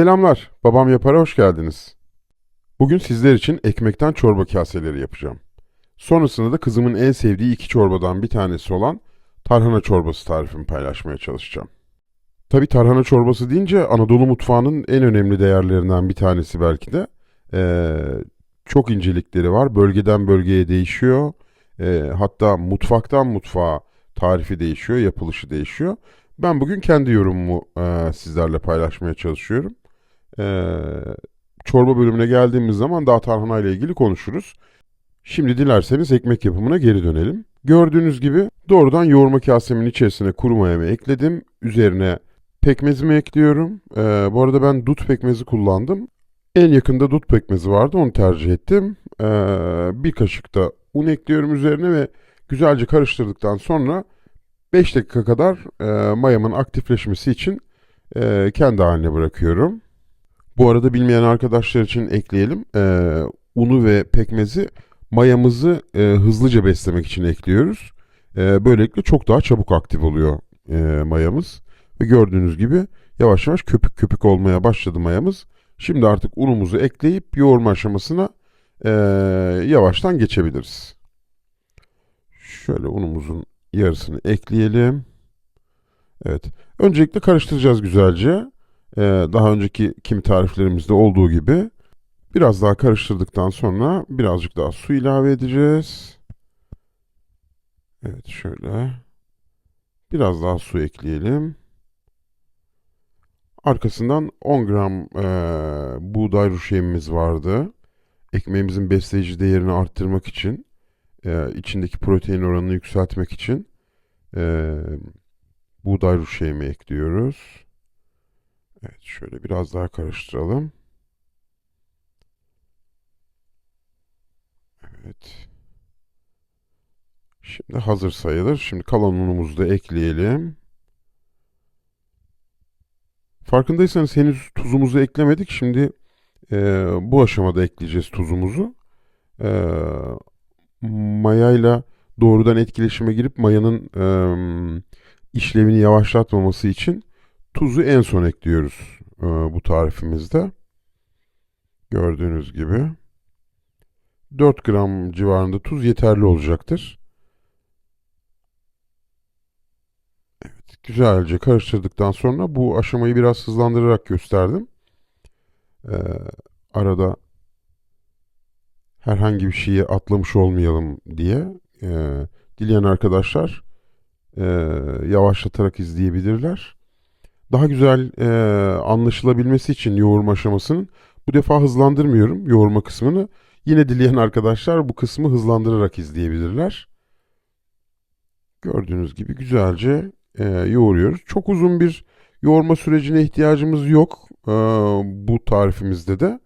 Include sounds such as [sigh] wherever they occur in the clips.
Selamlar, Babam Yapar'a hoş geldiniz. Bugün sizler için ekmekten çorba kaseleri yapacağım. Sonrasında da kızımın en sevdiği iki çorbadan bir tanesi olan tarhana çorbası tarifimi paylaşmaya çalışacağım. Tabi tarhana çorbası deyince Anadolu mutfağının en önemli değerlerinden bir tanesi belki de. Ee, çok incelikleri var, bölgeden bölgeye değişiyor. Ee, hatta mutfaktan mutfağa tarifi değişiyor, yapılışı değişiyor. Ben bugün kendi yorumumu e, sizlerle paylaşmaya çalışıyorum. Ee, çorba bölümüne geldiğimiz zaman daha tarhana ile ilgili konuşuruz. Şimdi dilerseniz ekmek yapımına geri dönelim. Gördüğünüz gibi doğrudan yoğurma kasemin içerisine kuru mayamı ekledim. Üzerine pekmezimi ekliyorum. Ee, bu arada ben dut pekmezi kullandım. En yakında dut pekmezi vardı onu tercih ettim. Ee, bir kaşık da un ekliyorum üzerine ve güzelce karıştırdıktan sonra 5 dakika kadar e, mayamın aktifleşmesi için e, kendi haline bırakıyorum. Bu arada bilmeyen arkadaşlar için ekleyelim. E, unu ve pekmezi mayamızı e, hızlıca beslemek için ekliyoruz. E, böylelikle çok daha çabuk aktif oluyor e, mayamız. Ve gördüğünüz gibi yavaş yavaş köpük köpük olmaya başladı mayamız. Şimdi artık unumuzu ekleyip yoğurma aşamasına e, yavaştan geçebiliriz. Şöyle unumuzun yarısını ekleyelim. Evet. Öncelikle karıştıracağız güzelce. Ee, daha önceki kimi tariflerimizde olduğu gibi biraz daha karıştırdıktan sonra birazcık daha su ilave edeceğiz. Evet şöyle. Biraz daha su ekleyelim. Arkasından 10 gram e, buğday ruşeyimiz vardı. Ekmeğimizin besleyici değerini arttırmak için, e, içindeki protein oranını yükseltmek için e, buğday ruşeyimi ekliyoruz. Evet, şöyle biraz daha karıştıralım. Evet. Şimdi hazır sayılır. Şimdi kalan unumuzu da ekleyelim. Farkındaysanız henüz tuzumuzu eklemedik. Şimdi e, bu aşamada ekleyeceğiz tuzumuzu. E, mayayla doğrudan etkileşime girip mayanın e, işlevini yavaşlatmaması için tuzu en son ekliyoruz e, bu tarifimizde. Gördüğünüz gibi. 4 gram civarında tuz yeterli olacaktır. Evet, güzelce karıştırdıktan sonra bu aşamayı biraz hızlandırarak gösterdim. Ee, arada herhangi bir şeyi atlamış olmayalım diye. Ee, dileyen arkadaşlar e, yavaşlatarak izleyebilirler. Daha güzel e, anlaşılabilmesi için yoğurma aşamasının bu defa hızlandırmıyorum yoğurma kısmını. Yine dileyen arkadaşlar bu kısmı hızlandırarak izleyebilirler. Gördüğünüz gibi güzelce e, yoğuruyoruz. Çok uzun bir yoğurma sürecine ihtiyacımız yok e, bu tarifimizde de.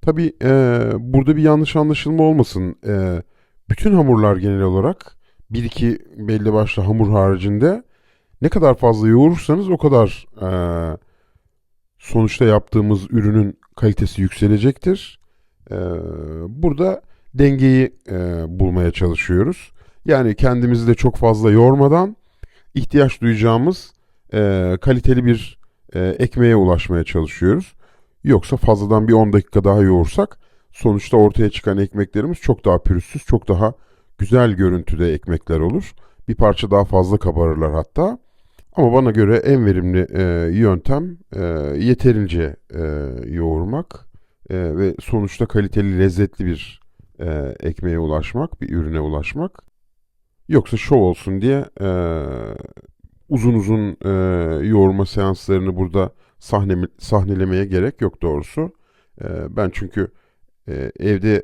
Tabi e, burada bir yanlış anlaşılma olmasın. E, bütün hamurlar genel olarak bir iki belli başlı hamur haricinde ne kadar fazla yoğurursanız o kadar e, sonuçta yaptığımız ürünün kalitesi yükselecektir. E, burada dengeyi e, bulmaya çalışıyoruz. Yani kendimizi de çok fazla yormadan ihtiyaç duyacağımız e, kaliteli bir e, ekmeğe ulaşmaya çalışıyoruz. Yoksa fazladan bir 10 dakika daha yoğursak sonuçta ortaya çıkan ekmeklerimiz çok daha pürüzsüz, çok daha güzel görüntüde ekmekler olur. Bir parça daha fazla kabarırlar hatta. Ama bana göre en verimli e, yöntem e, yeterince e, yoğurmak e, ve sonuçta kaliteli, lezzetli bir e, ekmeğe ulaşmak, bir ürüne ulaşmak. Yoksa şov olsun diye e, uzun uzun e, yoğurma seanslarını burada sahne, sahnelemeye gerek yok doğrusu. E, ben çünkü e, evde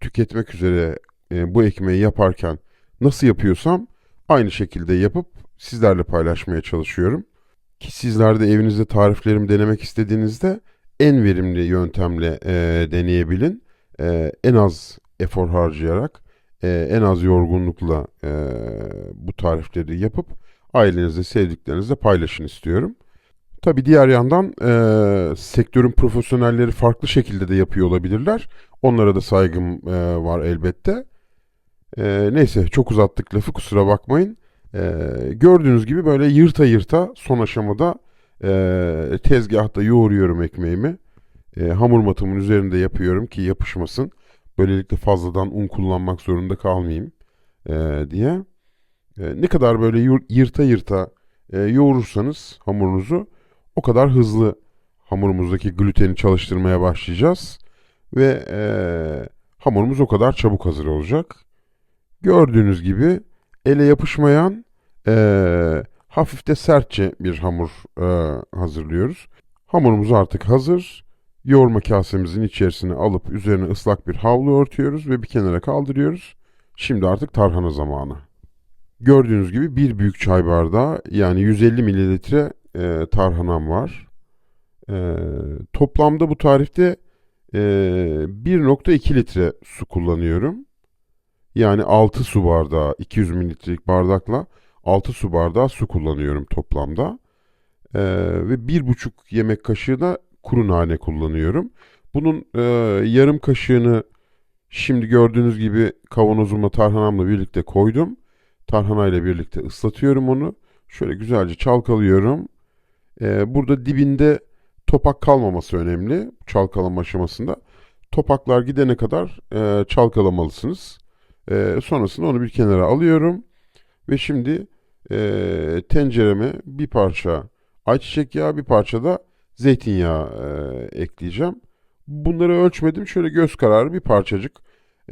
tüketmek üzere e, bu ekmeği yaparken nasıl yapıyorsam aynı şekilde yapıp sizlerle paylaşmaya çalışıyorum. Ki sizler de evinizde tariflerimi denemek istediğinizde en verimli yöntemle e, deneyebilin. E, en az efor harcayarak, e, en az yorgunlukla e, bu tarifleri yapıp ailenizle, sevdiklerinizle paylaşın istiyorum. Tabi diğer yandan e, sektörün profesyonelleri farklı şekilde de yapıyor olabilirler. Onlara da saygım e, var elbette. E, neyse çok uzattık lafı kusura bakmayın. E, gördüğünüz gibi böyle yırta yırta son aşamada e, tezgahta yoğuruyorum ekmeğimi. E, hamur matımın üzerinde yapıyorum ki yapışmasın. Böylelikle fazladan un kullanmak zorunda kalmayayım e, diye. E, ne kadar böyle yırta yırta e, yoğurursanız hamurunuzu o kadar hızlı hamurumuzdaki gluteni çalıştırmaya başlayacağız. Ve e, hamurumuz o kadar çabuk hazır olacak. Gördüğünüz gibi ele yapışmayan e, hafif de sertçe bir hamur e, hazırlıyoruz. Hamurumuz artık hazır. Yoğurma kasemizin içerisine alıp üzerine ıslak bir havlu örtüyoruz ve bir kenara kaldırıyoruz. Şimdi artık tarhana zamanı. Gördüğünüz gibi bir büyük çay bardağı yani 150 mililitre e, tarhanam var. E, toplamda bu tarifte e, 1.2 litre su kullanıyorum. Yani 6 su bardağı 200 mililitrelik bardakla 6 su bardağı su kullanıyorum toplamda. E, ve 1,5 yemek kaşığı da kuru nane kullanıyorum. Bunun e, yarım kaşığını şimdi gördüğünüz gibi kavanozuma tarhanamla birlikte koydum. Tarhana ile birlikte ıslatıyorum onu. Şöyle güzelce çalkalıyorum. Ee, burada dibinde topak kalmaması önemli çalkalama aşamasında. Topaklar gidene kadar e, çalkalamalısınız. E, sonrasında onu bir kenara alıyorum. Ve şimdi e, tencereme bir parça ayçiçek yağı, bir parça da zeytinyağı e, ekleyeceğim. Bunları ölçmedim. Şöyle göz kararı bir parçacık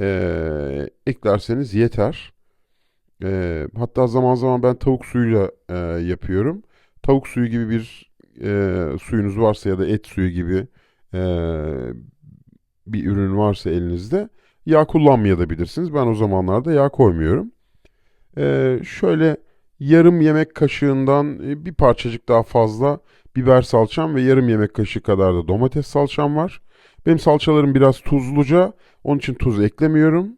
e, eklerseniz yeter. E, hatta zaman zaman ben tavuk suyuyla e, yapıyorum. Tavuk suyu gibi bir e, suyunuz varsa ya da et suyu gibi e, bir ürün varsa elinizde yağ kullanmayabilirsiniz. Ben o zamanlarda yağ koymuyorum. E, şöyle yarım yemek kaşığından e, bir parçacık daha fazla biber salçam ve yarım yemek kaşığı kadar da domates salçam var. Benim salçalarım biraz tuzluca, onun için tuz eklemiyorum.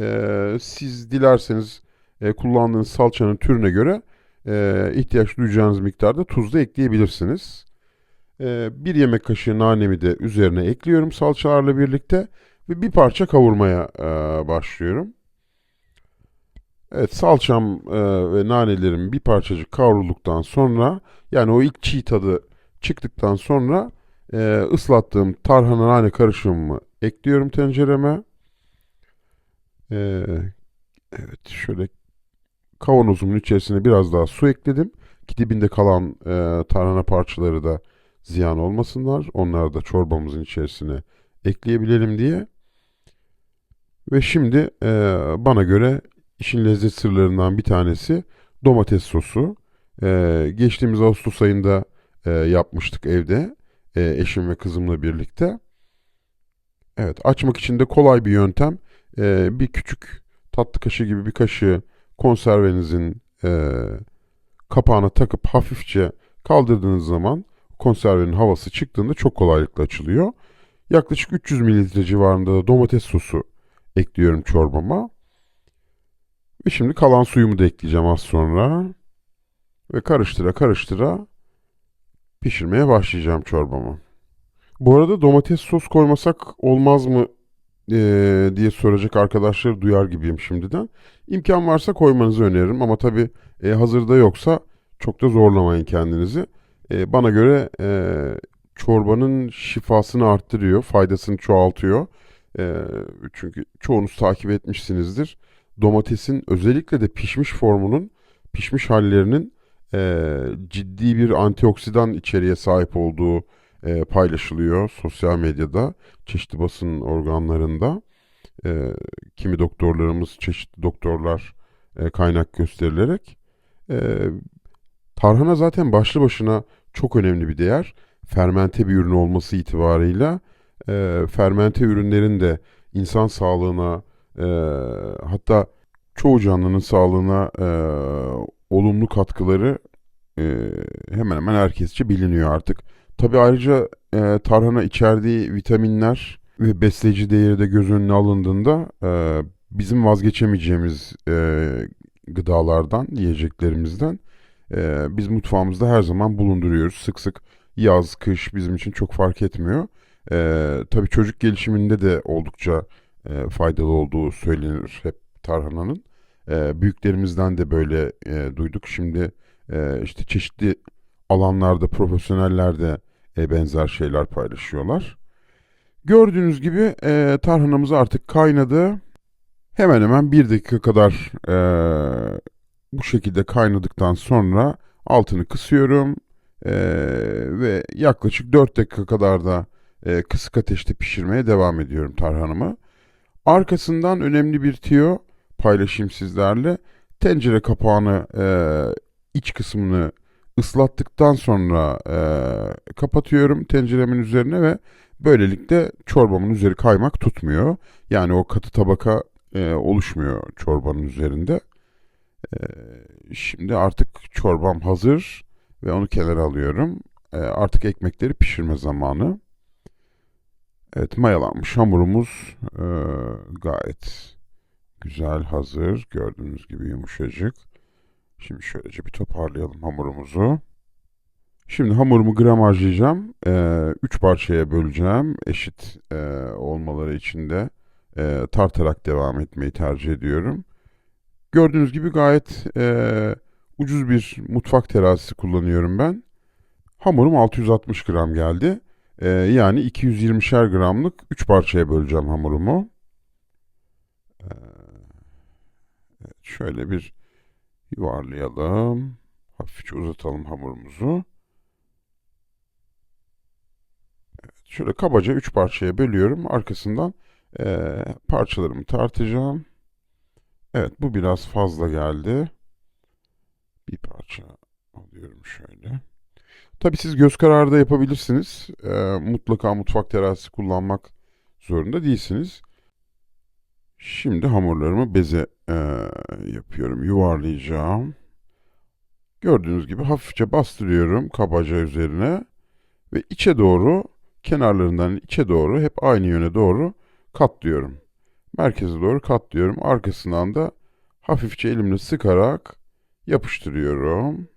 E, siz dilerseniz e, kullandığınız salçanın türüne göre ihtiyaç duyacağınız miktarda tuz da ekleyebilirsiniz. Bir yemek kaşığı nanemi de üzerine ekliyorum salçalarla birlikte ve bir parça kavurmaya başlıyorum. Evet salçam e, ve nanelerim bir parçacık kavrulduktan sonra yani o ilk çiğ tadı çıktıktan sonra e, ıslattığım tarhana nane karışımımı ekliyorum tencereme. E, evet şöyle Kavanozumun içerisine biraz daha su ekledim. Ki dibinde kalan e, tarhana parçaları da ziyan olmasınlar. Onları da çorbamızın içerisine ekleyebilelim diye. Ve şimdi e, bana göre işin lezzet sırlarından bir tanesi domates sosu. E, geçtiğimiz Ağustos ayında e, yapmıştık evde. E, eşim ve kızımla birlikte. Evet açmak için de kolay bir yöntem. E, bir küçük tatlı kaşığı gibi bir kaşığı konservenizin e, kapağına takıp hafifçe kaldırdığınız zaman konservenin havası çıktığında çok kolaylıkla açılıyor. Yaklaşık 300 mililitre civarında da domates sosu ekliyorum çorbama. Ve şimdi kalan suyumu da ekleyeceğim az sonra. Ve karıştıra karıştıra pişirmeye başlayacağım çorbamı. Bu arada domates sos koymasak olmaz mı e, diye soracak arkadaşları duyar gibiyim şimdiden. İmkan varsa koymanızı öneririm ama tabii e, hazırda yoksa çok da zorlamayın kendinizi. E, bana göre e, çorbanın şifasını arttırıyor, faydasını çoğaltıyor. E, çünkü çoğunuz takip etmişsinizdir. Domatesin özellikle de pişmiş formunun, pişmiş hallerinin e, ciddi bir antioksidan içeriğe sahip olduğu e, paylaşılıyor sosyal medyada, çeşitli basın organlarında. E, kimi doktorlarımız, çeşitli doktorlar e, kaynak gösterilerek. E, tarhana zaten başlı başına çok önemli bir değer. Fermente bir ürün olması itibarıyla e, fermente ürünlerin de insan sağlığına e, hatta çoğu canlının sağlığına e, olumlu katkıları e, hemen hemen herkesçe biliniyor artık. Tabii ayrıca e, tarhana içerdiği vitaminler ve besleyici değeri de göz önüne alındığında e, bizim vazgeçemeyeceğimiz e, gıdalardan, yiyeceklerimizden e, biz mutfağımızda her zaman bulunduruyoruz. Sık sık yaz, kış bizim için çok fark etmiyor. E, tabii çocuk gelişiminde de oldukça e, faydalı olduğu söylenir hep tarhananın. E, büyüklerimizden de böyle e, duyduk. Şimdi e, işte çeşitli alanlarda profesyoneller de e, benzer şeyler paylaşıyorlar. Gördüğünüz gibi e, tarhanamız artık kaynadı. Hemen hemen bir dakika kadar e, bu şekilde kaynadıktan sonra altını kısıyorum E, ve yaklaşık 4 dakika kadar da e, kısık ateşte pişirmeye devam ediyorum tarhanamı. Arkasından önemli bir tüyo paylaşayım sizlerle. Tencere kapağını e, iç kısmını ıslattıktan sonra e, kapatıyorum tenceremin üzerine ve böylelikle çorbamın üzeri kaymak tutmuyor. Yani o katı tabaka e, oluşmuyor çorbanın üzerinde. E, şimdi artık çorbam hazır ve onu kenara alıyorum. E, artık ekmekleri pişirme zamanı. Evet mayalanmış hamurumuz e, gayet güzel hazır. Gördüğünüz gibi yumuşacık. Şimdi şöylece bir toparlayalım hamurumuzu. Şimdi hamurumu gramajlayacağım. 3 parçaya böleceğim. Eşit e, olmaları için de e, tartarak devam etmeyi tercih ediyorum. Gördüğünüz gibi gayet e, ucuz bir mutfak terazisi kullanıyorum ben. Hamurum 660 gram geldi. E, yani 220'şer gramlık 3 parçaya böleceğim hamurumu. E, evet, şöyle bir yuvarlayalım. Hafifçe uzatalım hamurumuzu. Evet, şöyle kabaca 3 parçaya bölüyorum. Arkasından e, parçalarımı tartacağım. Evet bu biraz fazla geldi. Bir parça alıyorum şöyle. Tabii siz göz kararı da yapabilirsiniz. E, mutlaka mutfak terazisi kullanmak zorunda değilsiniz. Şimdi hamurlarımı beze e, yapıyorum. Yuvarlayacağım. Gördüğünüz gibi hafifçe bastırıyorum kabaca üzerine ve içe doğru kenarlarından içe doğru hep aynı yöne doğru katlıyorum. Merkeze doğru katlıyorum. Arkasından da hafifçe elimle sıkarak yapıştırıyorum.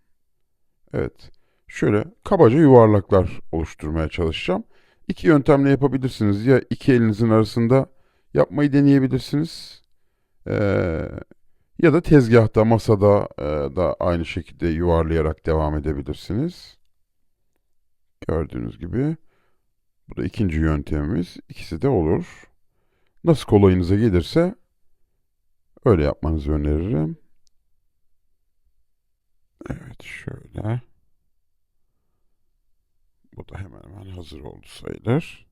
Evet. Şöyle kabaca yuvarlaklar oluşturmaya çalışacağım. İki yöntemle yapabilirsiniz. Ya iki elinizin arasında yapmayı deneyebilirsiniz. Ee, ya da tezgahta, masada e, da aynı şekilde yuvarlayarak devam edebilirsiniz. Gördüğünüz gibi. Bu da ikinci yöntemimiz. İkisi de olur. Nasıl kolayınıza gelirse öyle yapmanızı öneririm. Evet şöyle. Bu da hemen hemen hazır oldu sayılır.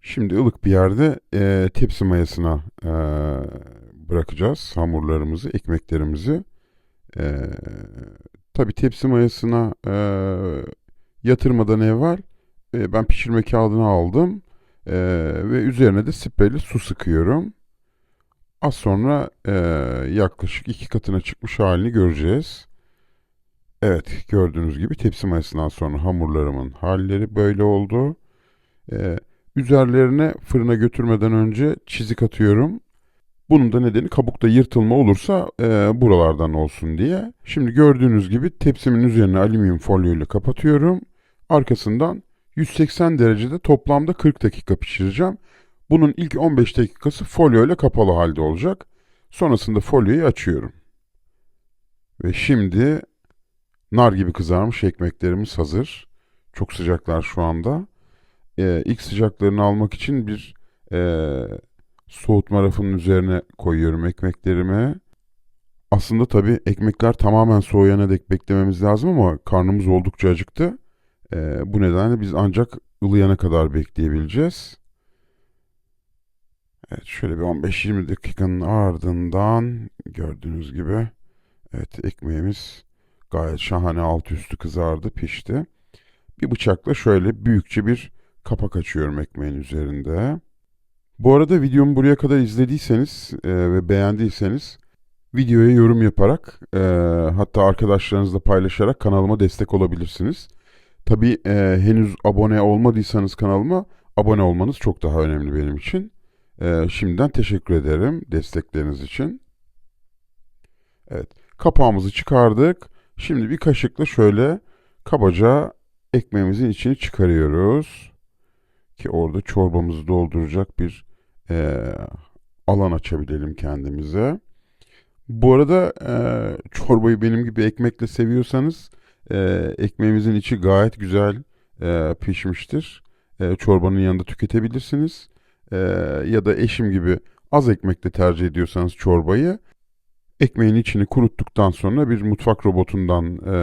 Şimdi ılık bir yerde e, tepsi mayasına e, bırakacağız hamurlarımızı, ekmeklerimizi. E, tabii tepsi mayasına e, yatırmadan evvel e, ben pişirme kağıdını aldım e, ve üzerine de spreyli su sıkıyorum. Az sonra e, yaklaşık iki katına çıkmış halini göreceğiz. Evet gördüğünüz gibi tepsi mayasından sonra hamurlarımın halleri böyle oldu. E, üzerlerine fırına götürmeden önce çizik atıyorum. Bunun da nedeni kabukta yırtılma olursa e, buralardan olsun diye. Şimdi gördüğünüz gibi tepsimin üzerine alüminyum folyo ile kapatıyorum. Arkasından 180 derecede toplamda 40 dakika pişireceğim. Bunun ilk 15 dakikası folyo ile kapalı halde olacak. Sonrasında folyoyu açıyorum. Ve şimdi nar gibi kızarmış ekmeklerimiz hazır. Çok sıcaklar şu anda. Ee, ilk sıcaklarını almak için bir e, soğutma rafının üzerine koyuyorum ekmeklerimi. Aslında tabii ekmekler tamamen soğuyana dek beklememiz lazım ama karnımız oldukça acıktı. Ee, bu nedenle biz ancak ılıyana kadar bekleyebileceğiz. Evet şöyle bir 15-20 dakikanın ardından gördüğünüz gibi evet ekmeğimiz gayet şahane alt üstü kızardı pişti. Bir bıçakla şöyle büyükçe bir kapak açıyorum ekmeğin üzerinde. Bu arada videomu buraya kadar izlediyseniz e, ve beğendiyseniz videoya yorum yaparak e, hatta arkadaşlarınızla paylaşarak kanalıma destek olabilirsiniz. Tabii e, henüz abone olmadıysanız kanalıma abone olmanız çok daha önemli benim için. E, şimdiden teşekkür ederim destekleriniz için. Evet, kapağımızı çıkardık. Şimdi bir kaşıkla şöyle kabaca ekmeğimizin içini çıkarıyoruz. Ki orada çorbamızı dolduracak bir e, alan açabilelim kendimize. Bu arada e, çorbayı benim gibi ekmekle seviyorsanız E, ekmeğimizin içi gayet güzel e, pişmiştir. E, çorbanın yanında tüketebilirsiniz. E, ya da eşim gibi az ekmekle tercih ediyorsanız çorbayı ekmeğin içini kuruttuktan sonra bir mutfak robotundan e,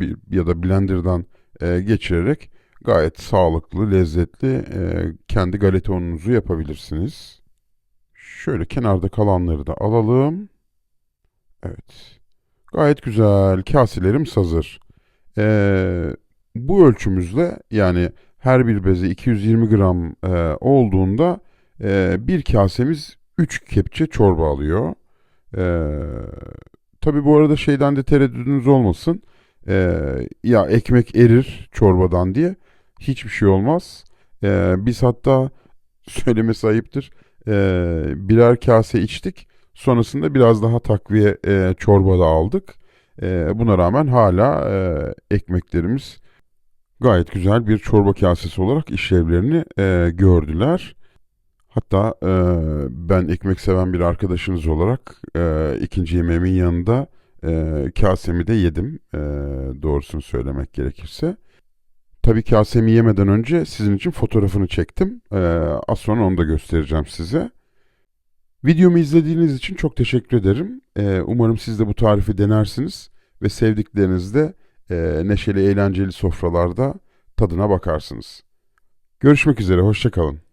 bir, ya da blenderdan e, geçirerek gayet sağlıklı, lezzetli e, kendi galeta ununuzu yapabilirsiniz. Şöyle kenarda kalanları da alalım. Evet. Gayet güzel. Kaselerimiz hazır. Ee, bu ölçümüzle yani her bir beze 220 gram e, olduğunda e, bir kasemiz 3 kepçe çorba alıyor. Ee, tabii bu arada şeyden de tereddüdünüz olmasın. Ee, ya ekmek erir çorbadan diye. Hiçbir şey olmaz. Ee, biz hatta [laughs] söylemesi ayıptır. ee, birer kase içtik. Sonrasında biraz daha takviye e, çorba da aldık. E, buna rağmen hala e, ekmeklerimiz gayet güzel bir çorba kasesi olarak işlevlerini e, gördüler. Hatta e, ben ekmek seven bir arkadaşınız olarak e, ikinci yemeğimin yanında e, kasemi de yedim. E, doğrusunu söylemek gerekirse. Tabii kasemi yemeden önce sizin için fotoğrafını çektim. E, az sonra onu da göstereceğim size. Videomu izlediğiniz için çok teşekkür ederim. Ee, umarım siz de bu tarifi denersiniz ve sevdiklerinizle e, neşeli, eğlenceli sofralarda tadına bakarsınız. Görüşmek üzere, hoşça kalın.